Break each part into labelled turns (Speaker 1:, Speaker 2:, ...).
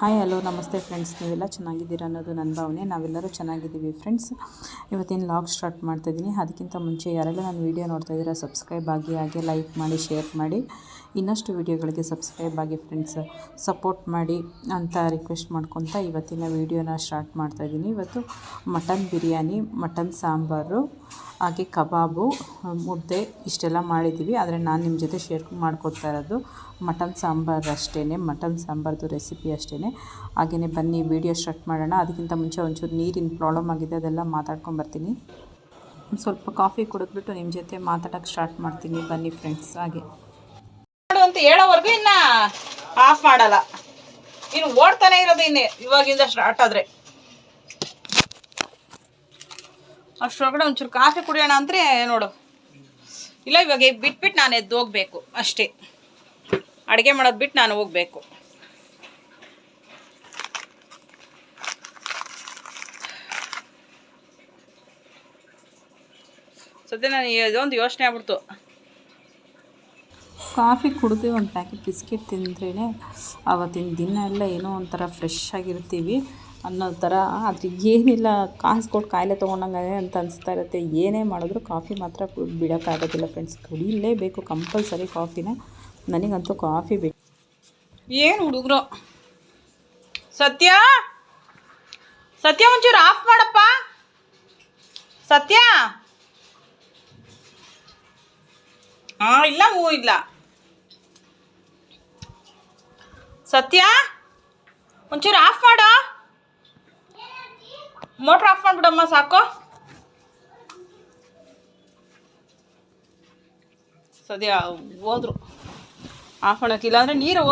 Speaker 1: Hi, hello, ನಮಸ್ತೆ friends. ನೀವೆಲ್ಲ ಚೆನ್ನಾಗಿದ್ದೀರಾ ಅನ್ನೋದು ನನ್ನ ಭಾವನೆ. ನಾವೆಲ್ಲರೂ ಚೆನ್ನಾಗಿದ್ದೀವಿ ಫ್ರೆಂಡ್ಸ್. ಇವತ್ತೇನು ಲಾಗ್ ಸ್ಟಾರ್ಟ್ ಮಾಡ್ತಾಯಿದ್ದೀನಿ ಅದಕ್ಕಿಂತ ಮುಂಚೆ ಯಾರೆಲ್ಲ ನನ್ನ ವೀಡಿಯೋ ನೋಡ್ತಾ ಇದ್ದೀರಾ ಸಬ್ಸ್ಕ್ರೈಬ್ ಆಗಿ, ಹಾಗೆ ಲೈಕ್ ಮಾಡಿ ಶೇರ್ ಮಾಡಿ. ಇನ್ನಷ್ಟು ವೀಡಿಯೋಗಳಿಗೆ ಸಬ್ಸ್ಕ್ರೈಬ್ ಆಗಿ ಫ್ರೆಂಡ್ಸ್ ಸಪೋರ್ಟ್ ಮಾಡಿ ಅಂತ ರಿಕ್ವೆಸ್ಟ್ ಮಾಡ್ಕೊತ ಇವತ್ತಿನ ವೀಡಿಯೋನ ಸ್ಟಾರ್ಟ್ ಮಾಡ್ತಾಯಿದ್ದೀನಿ ಇವತ್ತು ಮಟನ್ ಬಿರಿಯಾನಿ, ಮಟನ್ ಸಾಂಬಾರು, ಹಾಗೆ ಕಬಾಬು, ಮುದ್ದೆ ಇಷ್ಟೆಲ್ಲ ಮಾಡಿದ್ದೀವಿ. ಆದರೆ ನಾನು ನಿಮ್ಮ ಜೊತೆ ಶೇರ್ ಮಾಡ್ಕೊತಾ ಇರೋದು ಮಟನ್ ಸಾಂಬಾರು ಅಷ್ಟೇ ಮಟನ್ ಸಾಂಬಾರ್ದು ರೆಸಿಪಿ ಅಷ್ಟೇ ಹಾಗೆಯೇ ಬನ್ನಿ, ವೀಡಿಯೋ ಸ್ಟಾರ್ಟ್ ಮಾಡೋಣ. ಅದಕ್ಕಿಂತ ಮುಂಚೆ ಒಂಚೂರು ನೀರಿನ ಪ್ರಾಬ್ಲಮ್ ಆಗಿದೆ, ಅದೆಲ್ಲ ಮಾತಾಡ್ಕೊಂಬರ್ತೀನಿ ಸ್ವಲ್ಪ ಕಾಫಿ ಕುಡಿದ್ಬಿಟ್ಟು ನಿಮ್ಮ ಜೊತೆ ಮಾತಾಡೋಕ್ಕೆ ಸ್ಟಾರ್ಟ್ ಮಾಡ್ತೀನಿ. ಬನ್ನಿ ಫ್ರೆಂಡ್ಸ್ ಹಾಗೆ.
Speaker 2: ಅಂತ ಹೇಳೋವರೆಗೂ ಇನ್ನ ಆಫ್ ಮಾಡಲ್ಲ. ಇನ್ನು ಓಡ್ತಾನೆ ಇರೋದು ಇನ್ನೇ, ಇವಾಗಿಂದ ಸ್ಟಾರ್ಟ್ ಆದ್ರೆ. ಅಷ್ಟೊಳಗಡೆ ಒಂಚೂರು ಕಾಫಿ ಕುಡಿಯೋಣ ಅಂದ್ರೆ ನೋಡು. ಇಲ್ಲ, ಇವಾಗ ಬಿಟ್ಬಿಟ್ಟು ನಾನು ಎದ್ದು ಹೋಗ್ಬೇಕು, ಅಷ್ಟೇ. ಅಡುಗೆ ಮಾಡೋದು ಬಿಟ್ಟು ನಾನು ಹೋಗ್ಬೇಕು. ಸದ್ಯ ನಾನು ಇದೊಂದು ಯೋಚನೆ ಆಗ್ಬಿಡ್ತು.
Speaker 1: ಕಾಫಿ ಕುಡಿದು ಒಂದು ಪ್ಯಾಕೆಟ್ ಬಿಸ್ಕೆಟ್ ತಿಂದ್ರೇ ಆವತ್ತಿನ ದಿನ ಎಲ್ಲ ಏನೋ ಒಂಥರ ಫ್ರೆಶ್ ಆಗಿರ್ತೀವಿ ಅನ್ನೋ ಥರ. ಆದರೆ ಏನಿಲ್ಲ, ಕಾಸು ಕೊಟ್ಟು ಕಾಯಿಲೆ ತೊಗೊಂಡಂಗೆ ಅಂತ ಅನಿಸ್ತಾ ಇರುತ್ತೆ. ಏನೇ ಮಾಡಿದ್ರು ಕಾಫಿ ಮಾತ್ರ ಬಿಡೋಕ್ಕಾಗೋದಿಲ್ಲ ಫ್ರೆಂಡ್ಸ್ ಕುಡಿಯಲೇಬೇಕು ಕಂಪಲ್ಸರಿ ಕಾಫಿನ. ನನಗಂತೂ ಕಾಫಿ ಬೇಕು
Speaker 2: ಏನು ಹುಡುಗರು? ಸತ್ಯ? ಸತ್ಯ ಒಂಚೂರು ಆಫ್ ಮಾಡಪ್ಪ. ಸತ್ಯ? ಹಾಂ ಇಲ್ಲ, ಹೂ ಇಲ್ಲ. ಸತ್ಯ? ಒಂಚೂರು ಆಫ್ ಮಾಡೋ. ಮೋಟ್ರ್ ಆಫ್ ಮಾಡ್ಬಿಡಮ್ಮ, ಸಾಕು. ಸದ್ಯ ಹೋದ್ರು. ಆಫ್ ಮಾಡೋಕೆ ಇಲ್ಲಾಂದ್ರೆ ನೀರು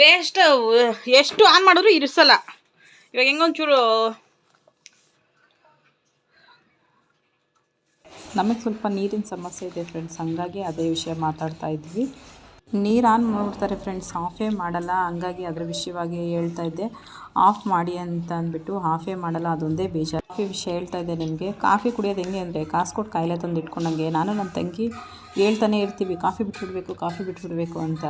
Speaker 2: ವೇಸ್ಟ್ ಎಷ್ಟು ಆನ್ ಮಾಡಿದ್ರು ಇರಿಸಲ್ಲ. ಇವಾಗ ಹೆಂಗೊಂಚೂರು
Speaker 1: ನಮಗೆ ಸ್ವಲ್ಪ ನೀರಿನ ಸಮಸ್ಯೆ ಇದೆ ಫ್ರೆಂಡ್ಸ್ ಹಂಗಾಗಿ ಅದೇ ವಿಷಯ ಮಾತಾಡ್ತಾ ಇದ್ವಿ. ನೀರು ಆನ್ ಮಾಡ್ಬಿಡ್ತಾರೆ ಫ್ರೆಂಡ್ಸ್ ಆಫೇ ಮಾಡಲ್ಲ. ಹಂಗಾಗಿ ಅದರ ವಿಷಯವಾಗಿ ಹೇಳ್ತಾ ಇದ್ದೆ. ಆಫ್ ಮಾಡಿ ಅಂತ ಅಂದ್ಬಿಟ್ಟು ಆಫೇ ಮಾಡಲ್ಲ. ಅದೊಂದೇ ಬೇಜಾರು. ಕಾಫಿ ವಿಷಯ ಹೇಳ್ತಾ ಇದ್ದೆ ನಿಮಗೆ. ಕಾಫಿ ಕುಡಿಯೋದು ಹೆಂಗೆ ಅಂದರೆ ಕಾಸು ಕೊಟ್ಟು ಕಾಯಿಲೆ ತಂದು ಇಟ್ಕೊಂಡಂಗೆ ನಾನು ನನ್ನ ತಂಗಿ ಹೇಳ್ತಾನೆ ಇರ್ತೀವಿ. ಕಾಫಿ ಬಿಟ್ಬಿಡ್ಬೇಕು ಕಾಫಿ ಬಿಟ್ಬಿಡ್ಬೇಕು ಅಂತ.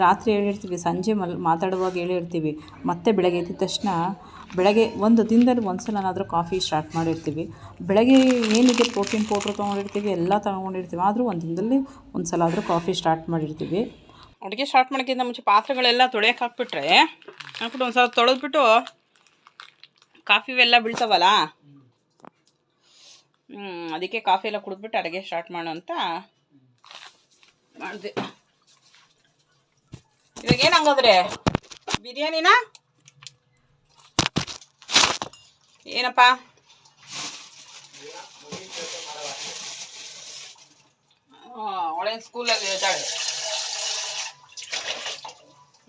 Speaker 1: ರಾತ್ರಿ ಹೇಳಿರ್ತೀವಿ, ಸಂಜೆ ಮಲ್ ಮಾತಾಡುವಾಗ ಹೇಳಿರ್ತೀವಿ. ಮತ್ತೆ ಬೆಳಗ್ಗೆ ಎದ್ದ ತಕ್ಷಣ ಬೆಳಗ್ಗೆ ಒಂದು ದಿನದಲ್ಲಿ ಒಂದು ಸಲನಾದರೂ ಕಾಫಿ ಸ್ಟಾರ್ಟ್ ಮಾಡಿರ್ತೀವಿ. ಬೆಳಗ್ಗೆ ಏನಿದೆ ಪ್ರೋಟೀನ್ ಪೌಡ್ರ್ ತೊಗೊಂಡಿರ್ತೀವಿ, ಎಲ್ಲ ತೊಗೊಂಡಿರ್ತೀವಿ. ಆದರೂ ಒಂದು ದಿನದಲ್ಲಿ ಒಂದು ಸಲ ಆದರೂ ಕಾಫಿ ಸ್ಟಾರ್ಟ್ ಮಾಡಿರ್ತೀವಿ.
Speaker 2: ಅಡುಗೆ ಸ್ಟಾರ್ಟ್ ಮಾಡೋಕ್ಕಿಂತ ಮುಂಚೆ ಪಾತ್ರೆಗಳೆಲ್ಲ ತೊಳೆಯಕ್ಕೆ ಹಾಕ್ಬಿಟ್ರೆ ಹಾಕ್ಬಿಟ್ಟು ಒಂದು ಸಲ ತೊಳೆದ್ಬಿಟ್ಟು ಕಾಫಿ ಎಲ್ಲ ಬೀಳ್ತಾವಲ್ಲ? ಅದಕ್ಕೆ ಕಾಫಿ ಎಲ್ಲ ಕುಡಿದ್ಬಿಟ್ಟು ಅಡುಗೆ ಸ್ಟಾರ್ಟ್ ಮಾಡು ಅಂತ ಮಾಡಿದೆ. ಇವಾಗ ಏನಂಗಾದ್ರೆ ಬಿರಿಯಾನಿನಾ? ಏನಪ್ಪ? ಅವಳೇನು ಸ್ಕೂಲಲ್ಲಿ ಇದ್ದಾಳೆ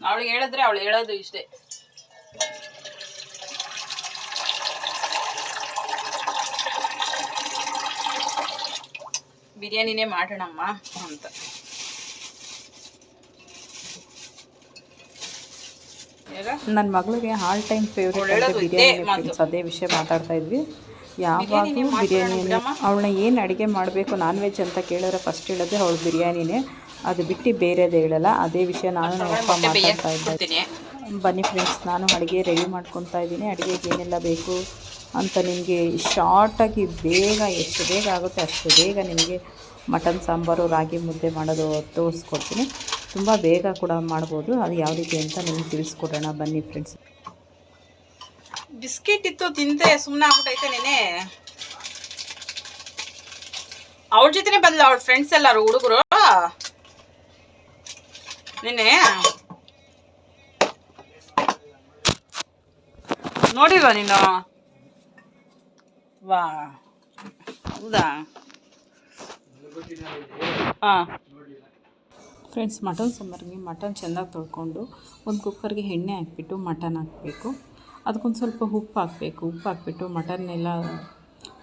Speaker 2: ಅವಳಿಗೆ ಹೇಳಿದ್ರೆ ಅವಳು ಹೇಳೋದು ಇಷ್ಟೇ. ಬಿರಿಯಾನಿನೇ ಮಾಡೋಣಮ್ಮ ಅಂತ.
Speaker 1: ನನ್ನ ಮಗಳಿಗೆ ಆಲ್ ಟೈಮ್ ಫೇವ್ರೇಟ್
Speaker 2: ಅಂದರೆ
Speaker 1: ಬಿರಿಯಾನಿ. ಫ್ರೆಂಡ್ಸ್ ಅದೇ ವಿಷಯ ಮಾತಾಡ್ತಾ ಇದ್ವಿ. ಯಾವಾಗಲೂ
Speaker 2: ಬಿರಿಯಾನಿನೇ
Speaker 1: ಬಿರಿಯಾನಿ. ಅವಳನ್ನ ಏನು ಅಡುಗೆ ಮಾಡಬೇಕು ನಾನ್ ವೆಜ್ ಅಂತ ಕೇಳಿದ್ರೆ ಫಸ್ಟ್ ಹೇಳೋದೇ ಅವಳು ಬಿರಿಯಾನಿನೇ. ಅದು ಬಿಟ್ಟು ಬೇರೆದೇ ಹೇಳಲ್ಲ. ಅದೇ ವಿಷಯ ನಾನು ನಮ್ಮ ಅಪ್ಪ ಮಾತಾಡ್ತಾ ಇದ್ದೆ ಬನ್ನಿ ಫ್ರೆಂಡ್ಸ್ ನಾನು ಅಡುಗೆ ರೆಡಿ ಮಾಡ್ಕೊತಾ ಇದ್ದೀನಿ. ಅಡುಗೆಗೆ ಏನೆಲ್ಲ ಬೇಕು ಅಂತ ನಿಮಗೆ ಶಾರ್ಟಾಗಿ ಬೇಗ ಎಷ್ಟು ಬೇಗ ಆಗುತ್ತೆ ಅಷ್ಟು ಬೇಗ ನಿಮಗೆ ಮಟನ್ ಸಾಂಬಾರು ರಾಗಿ ಮುದ್ದೆ ಮಾಡೋದು ತೋರಿಸ್ಕೊಡ್ತೀನಿ. ತುಂಬ ಬೇಗ ಕೂಡ ಮಾಡ್ಬೋದು. ಅದು ಯಾವ ರೀತಿ ಅಂತ ನಿಮಗೆ ತಿಳಿಸ್ಕೊಡೋಣ. ಬನ್ನಿ ಫ್ರೆಂಡ್ಸ್
Speaker 2: ಬಿಸ್ಕಿಟ್ ಇತ್ತು, ತಿಂದೆ. ಸುಮ್ಮನೆ ಆಗ್ಬಿಟ್ಟೈತೆ ನೆನೆ. ಅವ್ರ ಜೊತೆನೆ ಬಂದ್ಲ ಅವ್ರ ಫ್ರೆಂಡ್ಸ್ ಎಲ್ಲಾರು, ಹುಡುಗರು. ನಿನ್ನೆ ನೋಡಿಲ್ವಾ ನೀನು? ವಾ. ಹೌದಾ? ಹಾಂ.
Speaker 1: ಫ್ರೆಂಡ್ಸ್ ಮಟನ್ ಸಾಂಬಾರಿಗೆ ಮಟನ್ ಚೆನ್ನಾಗಿ ತೊಳ್ಕೊಂಡು ಒಂದು ಕುಕ್ಕರ್ಗೆ ಎಣ್ಣೆ ಹಾಕ್ಬಿಟ್ಟು ಮಟನ್ ಹಾಕಬೇಕು. ಅದಕ್ಕೊಂದು ಸ್ವಲ್ಪ ಉಪ್ಪು ಹಾಕಬೇಕು. ಉಪ್ಪು ಹಾಕ್ಬಿಟ್ಟು ಮಟನ್ನೆಲ್ಲ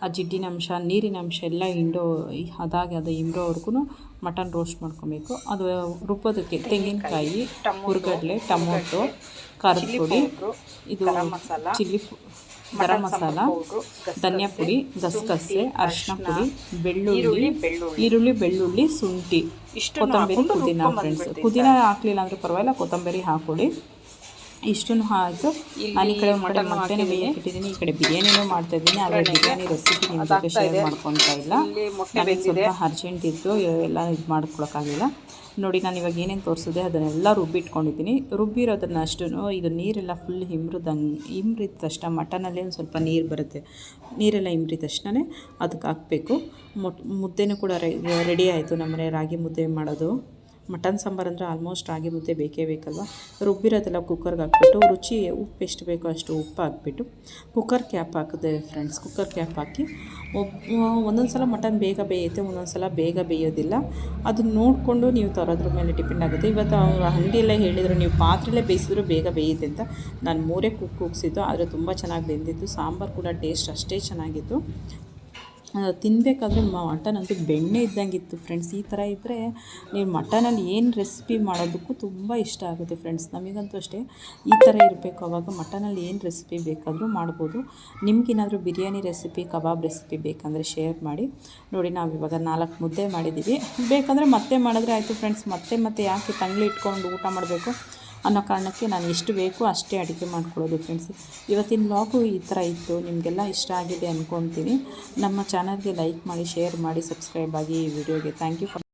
Speaker 1: ಆ ಜಿಡ್ಡಿನ ಅಂಶ ನೀರಿನ ಅಂಶ ಎಲ್ಲ ಹಿಂಡೋ ಅದಾಗಿ ಅದು ಹಿಂಡೋವರೆಗೂ ಮಟನ್ ರೋಸ್ಟ್ ಮಾಡ್ಕೊಬೇಕು. ಅದು ರುಬ್ಬೋದಕ್ಕೆ ತೆಂಗಿನಕಾಯಿ ಹುರ್ಗಡ್ಲೆ ಟೊಮೊಟೊ ಖಾರದ ಪುಡಿ ಇದು. ಚಿಲ್ಲಿ ಗರಂ ಮಸಾಲ ಧನಿಯಾ ಪುಡಿ ಗಸಗಸೆ ಅರಿಶಿನ ಪುಡಿ ಬೆಳ್ಳುಳ್ಳಿ
Speaker 2: ಈರುಳ್ಳಿ, ಬೆಳ್ಳುಳ್ಳಿ.
Speaker 1: ಶುಂಠಿ ಕೊತ್ತಂಬರಿ ಪುದೀನ ಫ್ರೆಂಡ್ಸ್ ಪುದೀನ ಹಾಕ್ಲಿಲ್ಲ ಅಂದ್ರೆ ಪರವಾಗಿಲ್ಲ ಕೊತ್ತಂಬರಿ ಹಾಕೊಳ್ಳಿ ಇಷ್ಟನ್ನು ಹಾಕಿ ನಾನು ಈ ಕಡೆ ಮಟನ್ ಮಟನ್ ಮೊಟ್ಟೆನೇ ಬೇಯಕ್ಕೆ ಇಟ್ಟಿದ್ದೀನಿ ಈ ಕಡೆ ಬಿರಿಯಾನಿನೂ ಮಾಡ್ತಾ ಇದ್ದೀನಿ ಆದರೆ ಬಿರಿಯಾನಿ ರೆಸಿಪಿ ನಿಮ್ಮ ಜೊತೆ ಶೇರ್ ಮಾಡ್ಕೊತಾ ಇಲ್ಲ. ನನಗೆ ಸ್ವಲ್ಪ ಅರ್ಜೆಂಟ್ ಇತ್ತು ಎಲ್ಲ ಇದು ಮಾಡ್ಕೊಳಕ್ಕಾಗಿಲ್ಲ. ನೋಡಿ ನಾನು ಇವಾಗ ಏನೇನು ತೋರಿಸಿದೆ ಅದನ್ನೆಲ್ಲ ರುಬ್ಬಿಟ್ಕೊಂಡಿದ್ದೀನಿ. ರುಬ್ಬಿರೋದನ್ನ ಅಷ್ಟು ಇದು ನೀರೆಲ್ಲ ಫುಲ್ ಹಿಮ್ರದಂಗೆ ಹಿಮ್ರಿದ ತಕ್ಷಣ ಮಟನಲ್ಲಿ ಒಂದು ಸ್ವಲ್ಪ ನೀರು ಬರುತ್ತೆ. ನೀರೆಲ್ಲ ಹಿಮ್ರಿದ ತಕ್ಷಣ ಅದಕ್ಕೆ ಹಾಕಬೇಕು. ಮುದ್ದೆನೂ ಕೂಡ ರೆಡಿ ಆಯಿತು ನಮ್ಮನೆ ರಾಗಿ ಮುದ್ದೆ ಮಾಡೋದು. ಮಟನ್ ಸಾಂಬಾರು ಅಂದರೆ ಆಲ್ಮೋಸ್ಟ್ ರಾಗಿ ಮುದ್ದೆ ಬೇಕೇ ಬೇಕಲ್ವ? ರುಬ್ಬಿರೋದೆಲ್ಲ ಕುಕ್ಕರ್ಗೆ ಹಾಕ್ಬಿಟ್ಟು ರುಚಿ ಉಪ್ಪು ಎಷ್ಟು ಬೇಕೋ ಅಷ್ಟು ಉಪ್ಪು ಹಾಕ್ಬಿಟ್ಟು ಕುಕ್ಕರ್ ಕ್ಯಾಪ್ ಹಾಕಿದೆ ಫ್ರೆಂಡ್ಸ್ ಕುಕ್ಕರ್ ಕ್ಯಾಪ್ ಹಾಕಿ ಒಂದೊಂದು ಸಲ ಮಟನ್ ಬೇಗ ಬೇಯುತ್ತೆ, ಒಂದೊಂದು ಸಲ ಬೇಗ ಬೇಯೋದಿಲ್ಲ. ಅದನ್ನ ನೋಡಿಕೊಂಡು ನೀವು ತರೋದ್ರ ಮೇಲೆ ಡಿಪೆಂಡ್ ಆಗುತ್ತೆ. ಇವತ್ತು ಅವ್ರು ಅಂಗಡಿಯಲ್ಲೇ ಹೇಳಿದರು, ನೀವು ಪಾತ್ರೆಯಲ್ಲೇ ಬೇಯಿಸಿದ್ರು ಬೇಗ ಬೇಯುತ್ತೆ ಅಂತ. ನಾನು ಮೂರೇ ಕುಕ್ ಕೂಗಿಸಿದ್ದು ಆದರೆ ತುಂಬ ಚೆನ್ನಾಗಿ ಬೆಂದಿತ್ತು. ಸಾಂಬಾರು ಕೂಡ ಟೇಸ್ಟ್ ಅಷ್ಟೇ ಚೆನ್ನಾಗಿತ್ತು. ತಿನ್ನಬೇಕಾದ್ರೆ ಮಟನ್ ಅಂತೂ ಬೆಣ್ಣೆ ಇದ್ದಂಗೆ ಇತ್ತು ಫ್ರೆಂಡ್ಸ್ ಈ ಥರ ಇದ್ದರೆ ನೀವು ಮಟನಲ್ಲಿ ಏನು ರೆಸಿಪಿ ಮಾಡೋದಕ್ಕೂ ತುಂಬ ಇಷ್ಟ ಆಗುತ್ತೆ ಫ್ರೆಂಡ್ಸ್ ನಮಗಂತೂ ಅಷ್ಟೇ, ಈ ಥರ ಇರಬೇಕು ಅವಾಗ ಮಟನಲ್ಲಿ ಏನು ರೆಸಿಪಿ ಬೇಕಾದರೂ ಮಾಡ್ಬೋದು. ನಿಮ್ಗೇನಾದರೂ ಬಿರಿಯಾನಿ ರೆಸಿಪಿ ಕಬಾಬ್ ರೆಸಿಪಿ ಬೇಕಂದರೆ ಶೇರ್ ಮಾಡಿ. ನೋಡಿ, ನಾವು ಇವಾಗ ನಾಲ್ಕು ಮುದ್ದೆ ಮಾಡಿದ್ದೀವಿ ಬೇಕಂದರೆ ಮತ್ತೆ ಮಾಡಿದ್ರೆ ಆಯಿತು ಫ್ರೆಂಡ್ಸ್ ಮತ್ತೆ ಮತ್ತೆ ಯಾಕೆ ತಂಗ್ಳು ಇಟ್ಕೊಂಡು ಊಟ ಮಾಡಬೇಕು? ಅನ್ನೋ ಕಾರಣಕ್ಕೆ ನಾನು ಎಷ್ಟು ಬೇಕೋ ಅಷ್ಟೇ ಅಡುಗೆ ಮಾಡ್ಕೊಳ್ಳೋದು ಫ್ರೆಂಡ್ಸ್ ಇವತ್ತಿನ ಲಾಗು ಈ ಥರ ಇತ್ತು. ನಿಮಗೆಲ್ಲ ಇಷ್ಟ ಆಗಿದೆ ಅಂದ್ಕೊತೀನಿ ನಮ್ಮ ಚಾನಲ್ಗೆ ಲೈಕ್ ಮಾಡಿ ಶೇರ್ ಮಾಡಿ ಸಬ್ಸ್ಕ್ರೈಬ್ ಆಗಿ ಈ ವಿಡಿಯೋಗೆ ಥ್ಯಾಂಕ್ ಯು ಫಾರ್